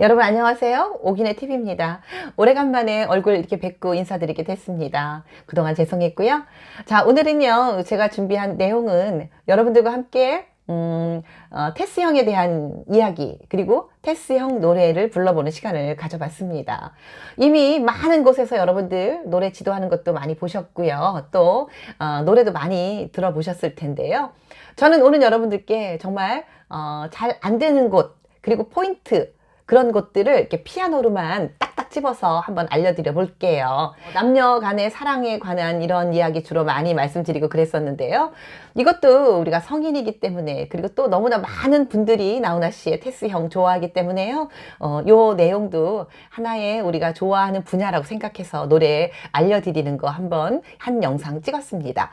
여러분 안녕하세요. 오기네 TV입니다. 오래간만에 얼굴 이렇게 뵙고 인사드리게 됐습니다. 그동안 죄송했고요. 자, 오늘은요, 제가 준비한 내용은 여러분들과 함께 음, 어, 테스 형에 대한 이야기, 그리고 테스 형 노래를 불러보는 시간을 가져봤습니다. 이미 많은 곳에서 여러분들 노래 지도하는 것도 많이 보셨고요. 또, 어, 노래도 많이 들어보셨을 텐데요. 저는 오늘 여러분들께 정말, 어, 잘 안 되는 곳, 그리고 포인트, 그런 것들을 이렇게 피아노로만 딱딱 집어서 한번 알려드려 볼게요. 남녀 간의 사랑에 관한 이런 이야기 주로 많이 말씀드리고 그랬었는데요. 이것도 우리가 성인이기 때문에 그리고 또 너무나 많은 분들이 나훈아 씨의 테스 형 좋아하기 때문에요. 어, 요 내용도 하나의 우리가 좋아하는 분야라고 생각해서 노래 알려드리는 거 한번 한 영상 찍었습니다.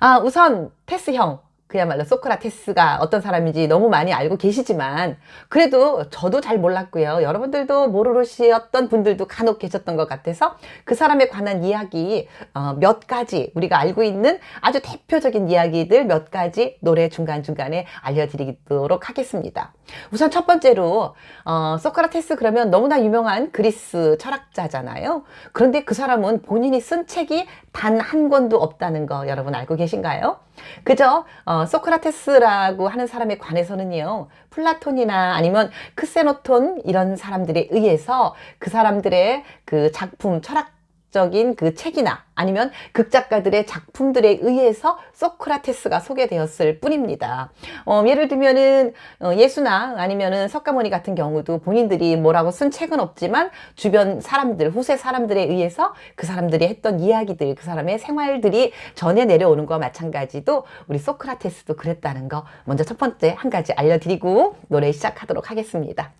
아, 우선 테스 형. 그야말로 소크라테스가 어떤 사람인지 너무 많이 알고 계시지만 그래도 저도 잘 몰랐고요. 여러분들도 모르시었던 분들도 간혹 계셨던 것 같아서 그 사람에 관한 이야기 어, 몇 가지 우리가 알고 있는 아주 대표적인 이야기들 몇 가지 노래 중간중간에 알려드리도록 하겠습니다. 우선 첫 번째로 어, 소크라테스 그러면 너무나 유명한 그리스 철학자잖아요. 그런데 그 사람은 본인이 쓴 책이 단 한 권도 없다는 거 여러분 알고 계신가요? 그저 어, 소크라테스라고 하는 사람에 관해서는요 플라톤이나 아니면 크세노톤 이런 사람들에 의해서 그 사람들의 그 작품 철학 적인 그 책이나 아니면 극작가들의 작품들에 의해서 소크라테스가 소개되었을 뿐입니다. 어, 예를 들면은 어, 예수나 아니면은 석가모니 같은 경우도 본인들이 뭐라고 쓴 책은 없지만 주변 사람들, 후세 사람들에 의해서 그 사람들이 했던 이야기들, 그 사람의 생활들이 전해 내려오는 거와 마찬가지도 우리 소크라테스도 그랬다는 거 먼저 첫 번째 한 가지 알려드리고 노래 시작하도록 하겠습니다.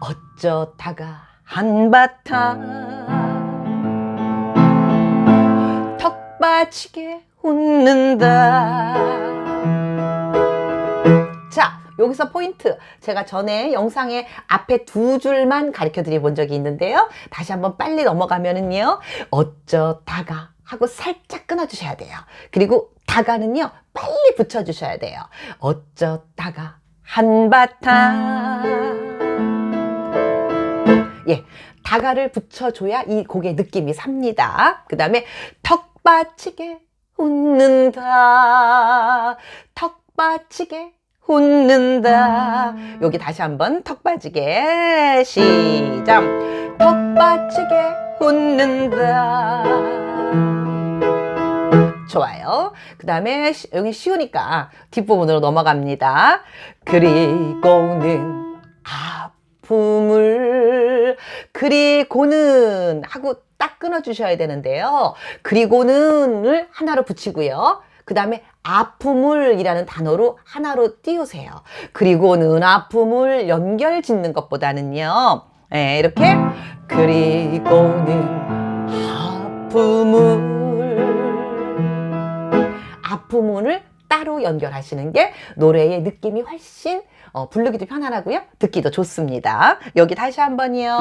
어쩌다가 한바탕 턱 빠지게 웃는다. 자, 여기서 포인트. 제가 전에 영상의 앞에 두 줄만 가르쳐 드려 본 적이 있는데요. 다시 한번 빨리 넘어가면은요. 어쩌다가 하고 살짝 끊어 주셔야 돼요. 그리고 다가는요. 빨리 붙여 주셔야 돼요. 어쩌다가 한바탕 예, 다가를 붙여줘야 이 곡의 느낌이 삽니다. 그 다음에 턱 빠치게 웃는다. 턱 빠치게 웃는다. 여기 다시 한번 턱 빠지게 시작. 턱 빠지게 웃는다. 좋아요. 그 다음에 여기 쉬우니까 뒷부분으로 넘어갑니다. 그리고는 아 픔을 그리고는 하고 딱 끊어 주셔야 되는데요. 그리고는을 하나로 붙이고요. 그 다음에 아픔을 이라는 단어로 하나로 띄우세요. 그리고는 아픔을 연결 짓는 것보다는요. 네, 이렇게 그리고는 아픔을 아픔을 따로 연결하시는 게 노래의 느낌이 훨씬 어, 부르기도 편안하고요. 듣기도 좋습니다. 여기 다시 한 번이요.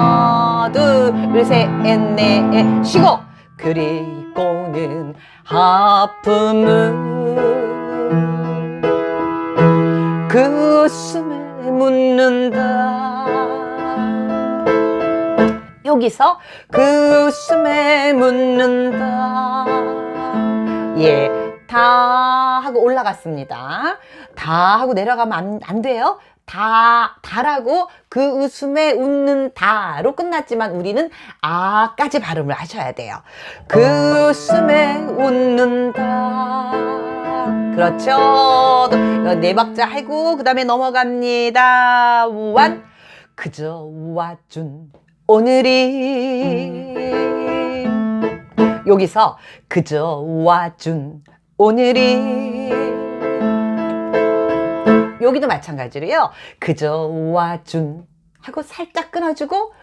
둘, 셋, 넷, 넷, 쉬고. 그리고는 아픔을 그 웃음에 묻는다. 여기서 그 웃음에 묻는다. 예. 다 하고 올라갔습니다. 다 하고 내려가면 안, 안 돼요. 다, 다라고 그 웃음에 웃는 다로 끝났지만 우리는 아까지 발음을 하셔야 돼요. 그 웃음에 웃는다. 그렇죠. 네 박자 하고 그 다음에 넘어갑니다. 완. 그저 와준 오늘이 여기서 그저 와준 오늘이 여기도 마찬가지로요. 그저 와준 하고 살짝 끊어주고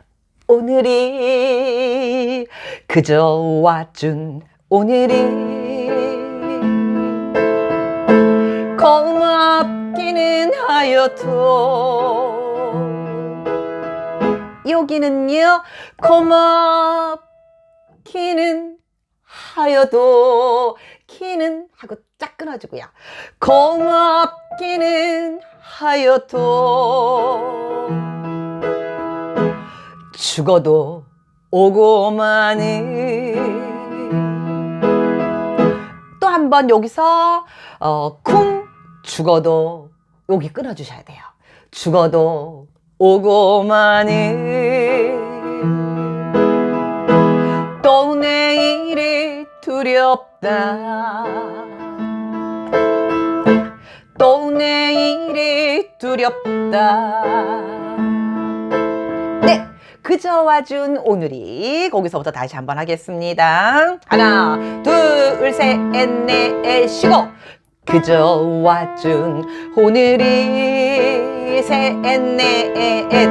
오늘이 그저 와준 오늘이 고맙기는 하여도 여기는요 고맙기는 하여도 키는 하고 짝 끊어주고요. 고맙기는 하여도 죽어도 오고마는 또한 번 여기서 어, 쿵 죽어도 여기 끊어주셔야 돼요. 죽어도 오고마는 또 내일이 두렵 다. 또 내일이 두렵다. 네. 그저 와준 오늘이 거기서부터 다시 한번 하겠습니다. 하나, 둘, 셋, 넷, 쉬고. 그저 와준 오늘이 셋, 넷,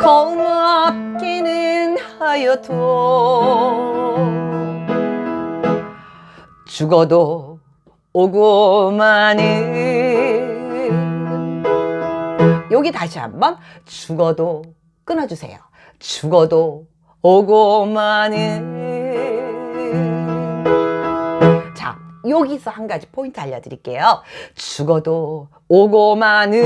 고맙기는 하여도 죽어도 오고마는 여기 다시 한번 죽어도 끊어주세요. 죽어도 오고마는 자 여기서 한 가지 포인트 알려드릴게요. 죽어도 오고마는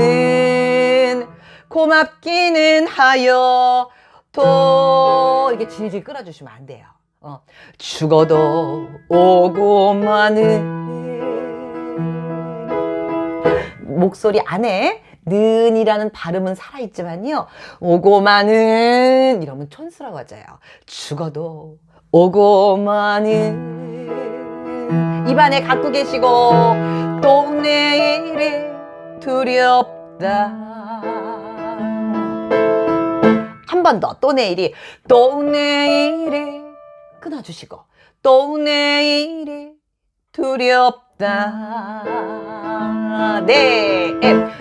고맙기는 하여 도 이게 질질 끌어주시면 안 돼요. 어, 죽어도 오고 마는 목소리 안에 는이라는 발음은 살아있지만요. 오고 마는 이러면 촌스러워 져요. 죽어도 오고 마는 입안에 갖고 계시고 또 내일이 두렵다. 한 번 더 또 내일이 또 내일이 끊어주시고 또 내일이 두렵다. 네.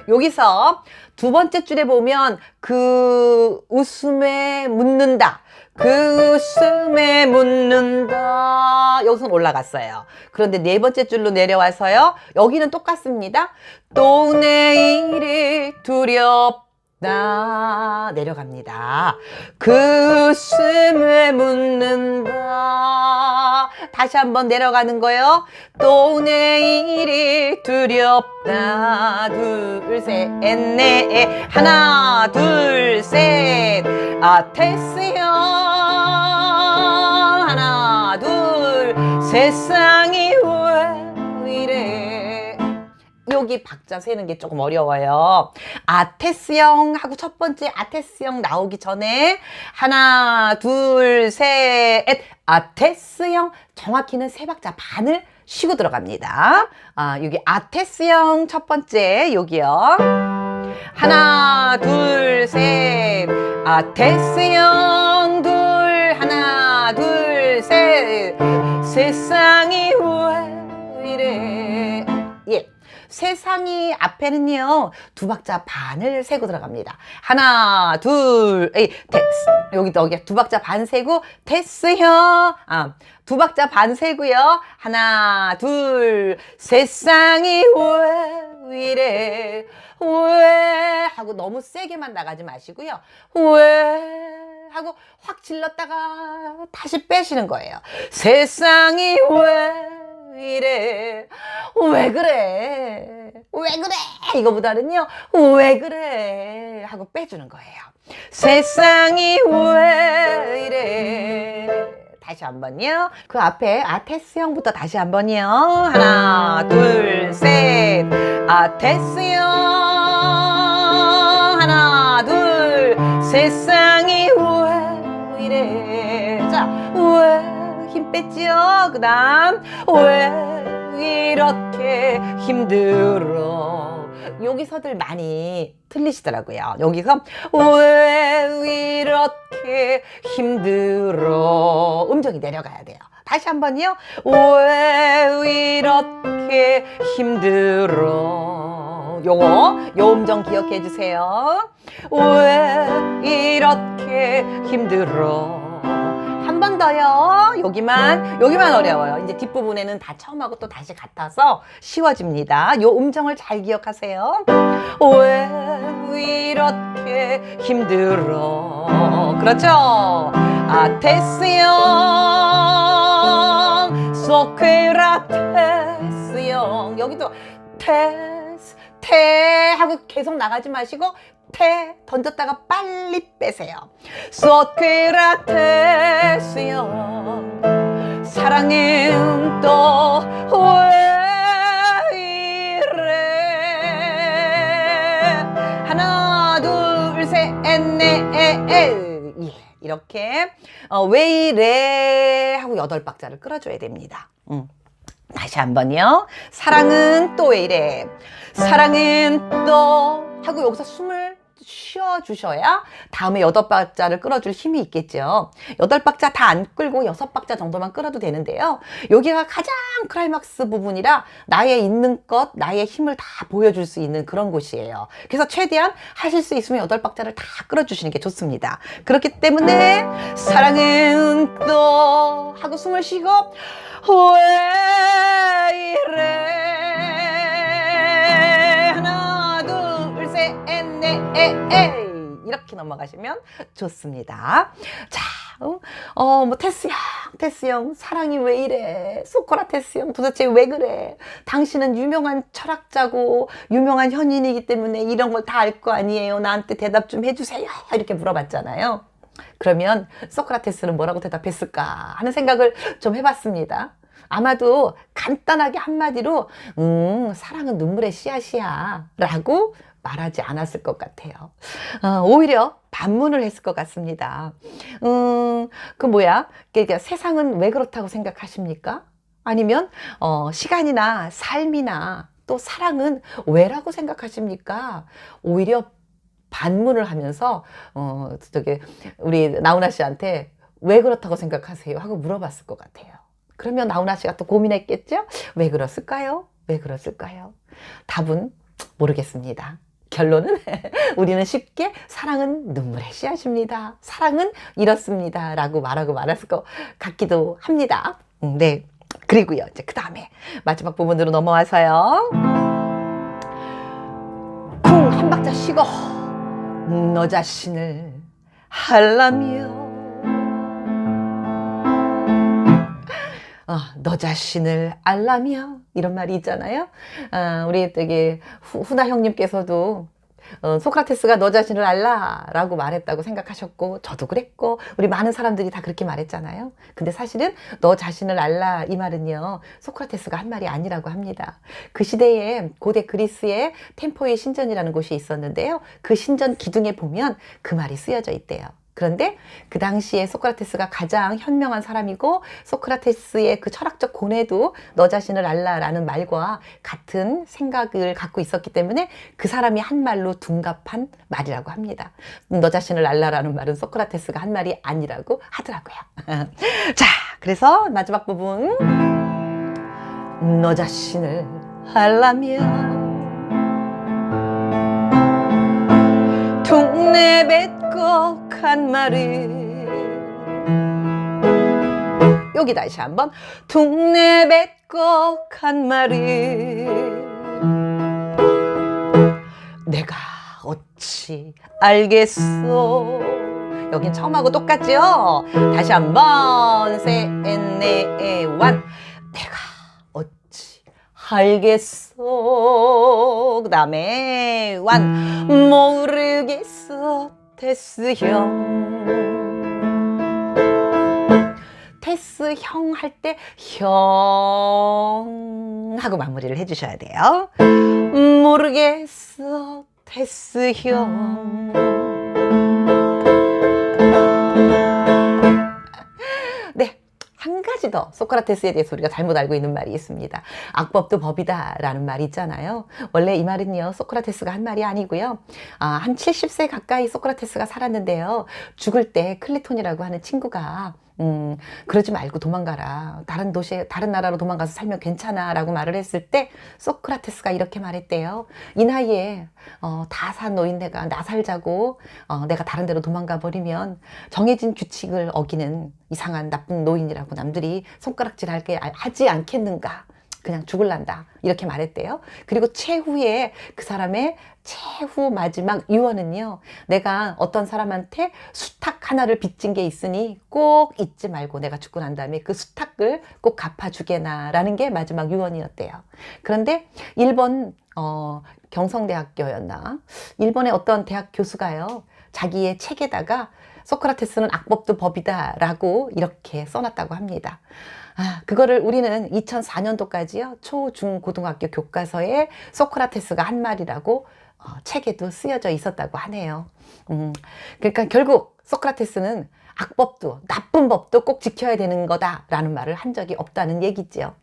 여기서 두 번째 줄에 보면 그 웃음에 묻는다. 그 웃음에 묻는다. 여기서는 올라갔어요. 그런데 네 번째 줄로 내려와서요. 여기는 똑같습니다. 또 내일이 두렵다. 내려갑니다. 그 웃음에 묻는다. 다시 한번 내려가는 거요. 또 내일이 두렵다. 둘, 셋, 넷, 하나, 둘, 셋. 아, 테스형. 하나, 둘. 세상이 여기 박자 세는 게 조금 어려워요. 아테스형 하고 첫 번째 아테스형 나오기 전에 하나, 둘, 셋, 아테스형 정확히는 세 박자 반을 쉬고 들어갑니다. 아, 여기 아테스형 첫 번째 여기요. 하나, 둘, 셋. 아테스형 둘, 하나, 둘, 셋. 세상이 왜 이래. 예. 세상이 앞에는요 두 박자 반을 세고 들어갑니다. 하나 둘 에이 테스 여기 여기 두 박자 반 세고 테스요 아 두 박자 반 세고요 하나 둘 세상이 왜 이래 왜 하고 너무 세게만 나가지 마시고요 왜 하고 확 질렀다가 다시 빼시는 거예요. 세상이 왜 이래? 왜 그래? 왜 그래? 이거보다는요, 왜 그래? 하고 빼주는 거예요. 세상이 왜 이래? 다시 한 번요. 그 앞에 아테스형부터 다시 한 번요. 하나, 둘, 셋. 아테스형. 하나, 둘. 세상 뺐지요? 그 다음, 왜 이렇게 힘들어? 여기서들 많이 틀리시더라고요. 여기서, 왜 이렇게 힘들어? 음정이 내려가야 돼요. 다시 한 번요. 왜 이렇게 힘들어? 요거, 요 음정 기억해 주세요. 왜 이렇게 힘들어? 한번 더요. 여기만, 여기만 어려워요. 이제 뒷부분에는 다 처음하고 또 다시 같아서 쉬워집니다. 요 음정을 잘 기억하세요. 왜 이렇게 힘들어? 그렇죠? 아, 테스형, 소크라테스형. 여기도 테스, 태 하고 계속 나가지 마시고 태 던졌다가 빨리 빼세요. 소크라테스요 사랑은 또 왜 이래 하나 둘셋넷 예, 이렇게 어, 왜 이래 하고 여덟 박자를 끌어줘야 됩니다. 음. 다시 한번요. 사랑은 또 왜 이래? 사랑은 또 하고 여기서 숨을 쉬어 주셔야 다음에 여덟 박자를 끌어줄 힘이 있겠죠. 여덟 박자 다 안 끌고 여섯 박자 정도만 끌어도 되는데요. 여기가 가장 클라이막스 부분이라 나의 있는 것, 나의 힘을 다 보여줄 수 있는 그런 곳이에요. 그래서 최대한 하실 수 있으면 여덟 박자를 다 끌어주시는 게 좋습니다. 그렇기 때문에 사랑은 또 하고 숨을 쉬고 왜 에 이렇게 넘어가시면 좋습니다. 자, 어, 어, 뭐 테스 형, 테스 형, 사랑이 왜 이래? 소크라테스 형, 도대체 왜 그래? 당신은 유명한 철학자고 유명한 현인이기 때문에 이런 걸 다 알 거 아니에요. 나한테 대답 좀 해주세요. 이렇게 물어봤잖아요. 그러면 소크라테스는 뭐라고 대답했을까 하는 생각을 좀 해봤습니다. 아마도 간단하게 한마디로 음 사랑은 눈물의 씨앗이야 라고 말하지 않았을 것 같아요. 어, 오히려 반문을 했을 것 같습니다. 음, 그 뭐야? 그러니까 세상은 왜 그렇다고 생각하십니까? 아니면 어, 시간이나 삶이나 또 사랑은 왜라고 생각하십니까? 오히려 반문을 하면서 어 저기 우리 나훈아 씨한테 왜 그렇다고 생각하세요? 하고 물어봤을 것 같아요. 그러면 나훈아 씨가 또 고민했겠죠? 왜 그랬을까요? 왜 그랬을까요? 답은 모르겠습니다. 결론은 우리는 쉽게 사랑은 눈물의 씨앗입니다. 사랑은 이렇습니다. 라고 말하고 말았을 것 같기도 합니다. 음, 네. 그리고요. 이제 그 다음에 마지막 부분으로 넘어와서요. 쿵 한 박자 쉬고 너 자신을 할라며 어, 너 자신을 알라며 이런 말이 있잖아요. 아, 우리 되게 후, 후나 형님께서도 어, 소크라테스가 너 자신을 알라 라고 말했다고 생각하셨고 저도 그랬고 우리 많은 사람들이 다 그렇게 말했잖아요. 근데 사실은 너 자신을 알라 이 말은요 소크라테스가 한 말이 아니라고 합니다. 그 시대에 고대 그리스의 템포의 신전이라는 곳이 있었는데요. 그 신전 기둥에 보면 그 말이 쓰여져 있대요. 그런데 그 당시에 소크라테스가 가장 현명한 사람이고 소크라테스의 그 철학적 고뇌도 너 자신을 알라라는 말과 같은 생각을 갖고 있었기 때문에 그 사람이 한 말로 둔갑한 말이라고 합니다. 너 자신을 알라라는 말은 소크라테스가 한 말이 아니라고 하더라고요. 자, 그래서 마지막 부분 너 자신을 알라면 동네 뱉곡 한 말을. 여기 다시 한번 동네 뱉곡한 말을 내가 어찌 알겠어 여긴 처음하고 똑같죠? 다시 한번 셋넷완 내가 어찌 알겠어 그 다음에 완 모르겠어 테스 형. 테스 형 할 때 형 하고 마무리를 해주셔야 돼요. 모르겠어 테스 형 가지 더 소크라테스에 대해서 우리가 잘못 알고 있는 말이 있습니다. 악법도 법이다 라는 말이 있잖아요. 원래 이 말은요, 소크라테스가 한 말이 아니고요. 아, 한 70세 가까이 소크라테스가 살았는데요. 죽을 때 클리톤이라고 하는 친구가 음, 그러지 말고 도망가라. 다른 도시에, 다른 나라로 도망가서 살면 괜찮아. 라고 말을 했을 때, 소크라테스가 이렇게 말했대요. 이 나이에, 어, 다 산 노인네가 나 살자고, 어, 내가 다른 데로 도망가 버리면 정해진 규칙을 어기는 이상한 나쁜 노인이라고 남들이 손가락질 할게 하지 않겠는가. 그냥 죽을란다. 이렇게 말했대요. 그리고 최후의 그 사람의 최후 마지막 유언은요. 내가 어떤 사람한테 수탉 하나를 빚진 게 있으니 꼭 잊지 말고 내가 죽고 난 다음에 그 수탉을 꼭 갚아주게나 라는 게 마지막 유언이었대요. 그런데 일본 어, 경성대학교였나? 일본의 어떤 대학 교수가요. 자기의 책에다가 소크라테스는 악법도 법이다 라고 이렇게 써놨다고 합니다. 아, 그거를 우리는 2004년도까지요. 초, 중, 고등학교 교과서에 소크라테스가 한 말이라고 어, 책에도 쓰여져 있었다고 하네요. 음, 그러니까 결국 소크라테스는 악법도 나쁜 법도 꼭 지켜야 되는 거다라는 말을 한 적이 없다는 얘기죠.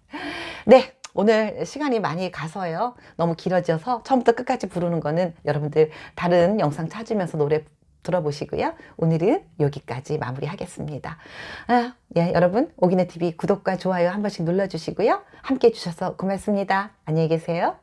네. 오늘 시간이 많이 가서요. 너무 길어져서 처음부터 끝까지 부르는 거는 여러분들 다른 영상 찾으면서 노래 들어보시고요. 오늘은 여기까지 마무리하겠습니다. 아, 예, 여러분 오기네 TV 구독과 좋아요 한 번씩 눌러주시고요. 함께 해주셔서 고맙습니다. 안녕히 계세요.